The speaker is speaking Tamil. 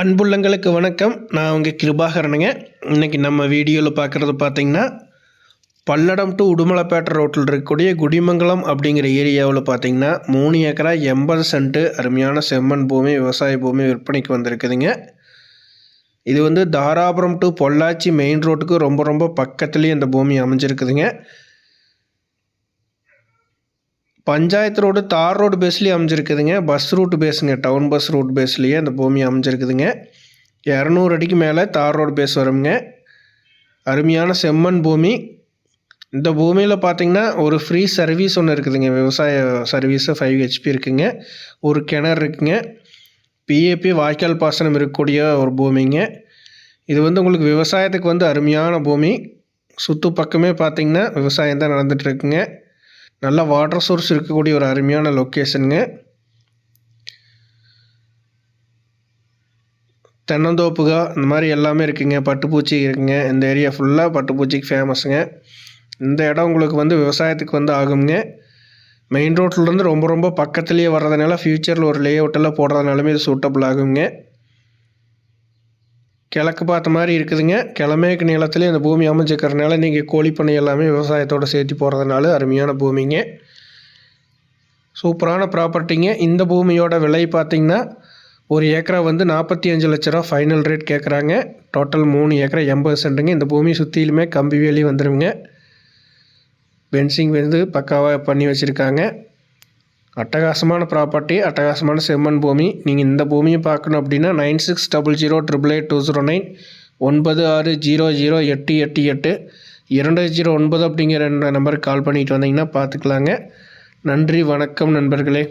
அன்புள்ளங்களுக்கு வணக்கம். நான் உங்கள் கிருபாகரனுங்க. இன்றைக்கி நம்ம வீடியோவில் பார்க்குறது பார்த்தீங்கன்னா பல்லடம் டு உடுமலைப்பேட்டை ரோட்டில் இருக்கக்கூடிய குடிமங்கலம் அப்படிங்கிற ஏரியாவில் பார்த்தீங்கன்னா மூணு ஏக்கரா எண்பது சென்ட்டு அருமையான செம்மண் பூமி விவசாய பூமி விற்பனைக்கு வந்திருக்குதுங்க. இது வந்து தாராபுரம் டு பொள்ளாச்சி மெயின் ரோட்டுக்கு ரொம்ப ரொம்ப பக்கத்துலேயே இந்த பூமி அமைஞ்சிருக்குதுங்க. பஞ்சாயத்து ரோடு தார் ரோடு பேஸ்லேயே அமைஞ்சிருக்குதுங்க. பஸ் ரூட் பேஸுங்க டவுன் பஸ் ரூட் பேஸ்லேயே அந்த பூமி அமைஞ்சிருக்குதுங்க. இரநூறு அடிக்கு மேலே தார் ரோடு பேஸ் வருங்க. அருமையான செம்மண் பூமி. இந்த பூமியில் பார்த்திங்கன்னா ஒரு ஃப்ரீ சர்வீஸ் ஒன்று இருக்குதுங்க. விவசாய சர்வீஸு ஃபைவ் ஹெச்பி இருக்குங்க. ஒரு கிணறு இருக்குங்க. பிஏபி வாய்க்கால் பாசனம் இருக்கக்கூடிய ஒரு பூமிங்க. இது வந்து உங்களுக்கு விவசாயத்துக்கு வந்து அருமையான பூமி. சுற்று பக்கமே பார்த்திங்கன்னா விவசாயம் தான் நடந்துகிட்ருக்குங்க நல்ல வாட்டர் சோர்ஸ் இருக்கக்கூடிய ஒரு அருமையான லொக்கேஷனுங்க தென்னந்தோப்புகா இந்த மாதிரி எல்லாமே இருக்குங்க. பட்டுப்பூச்சி இருக்குங்க. இந்த ஏரியா ஃபுல்லாக பட்டுப்பூச்சிக்கு ஃபேமஸுங்க இந்த இடம் உங்களுக்கு வந்து விவசாயத்துக்கு வந்து ஆகுங்க மெயின் ரோட்லேருந்து ரொம்ப ரொம்ப பக்கத்துலேயே வர்றதுனால ஃப்யூச்சரில் ஒரு லே அவுட்டெல்லாம் போடுறதுனாலுமே இது சூட்டபிள் ஆகுங்க கிழக்கு பார்த்த மாதிரி இருக்குதுங்க. கிழமேக்கு நிலத்துலேயே அந்த பூமி அமைஞ்சிக்கிறதுனால நீங்கள் கோழிப்பண்ணை எல்லாமே விவசாயத்தோடு சேர்த்து போகிறதுனால அருமையான பூமிங்க. சூப்பரான ப்ராப்பர்ட்டிங்க. இந்த பூமியோட விலை பார்த்திங்கன்னா ஒரு ஏக்கரா வந்து நாற்பத்தி அஞ்சு லட்ச ரூபா ஃபைனல் ரேட் கேட்குறாங்க டோட்டல் மூணு ஏக்கரா எண்பது சென்ட்டுங்க. இந்த பூமி சுற்றிலுமே கம்பி வேலி வந்துடுங்க பென்சிங் வந்து பக்காவாக பண்ணி வச்சுருக்காங்க. அட்டகாசமான ப்ராப்பர்ட்டி அட்டகாசமான செம்மன் பூமி. நீங்கள் இந்த பூமியை பார்க்கணும் அப்படின்னா nine six double zero triple eight two zero nine ஒன்பது ஆறு ஜீரோ ஜீரோ எட்டு எட்டு எட்டு. இரண்டு ஜீரோ ஒன்பது அப்படிங்கிற நம்பருக்கு கால் பண்ணிட்டு வந்தீங்கன்னா பார்த்துக்கலாங்க. நன்றி வணக்கம் நண்பர்களே.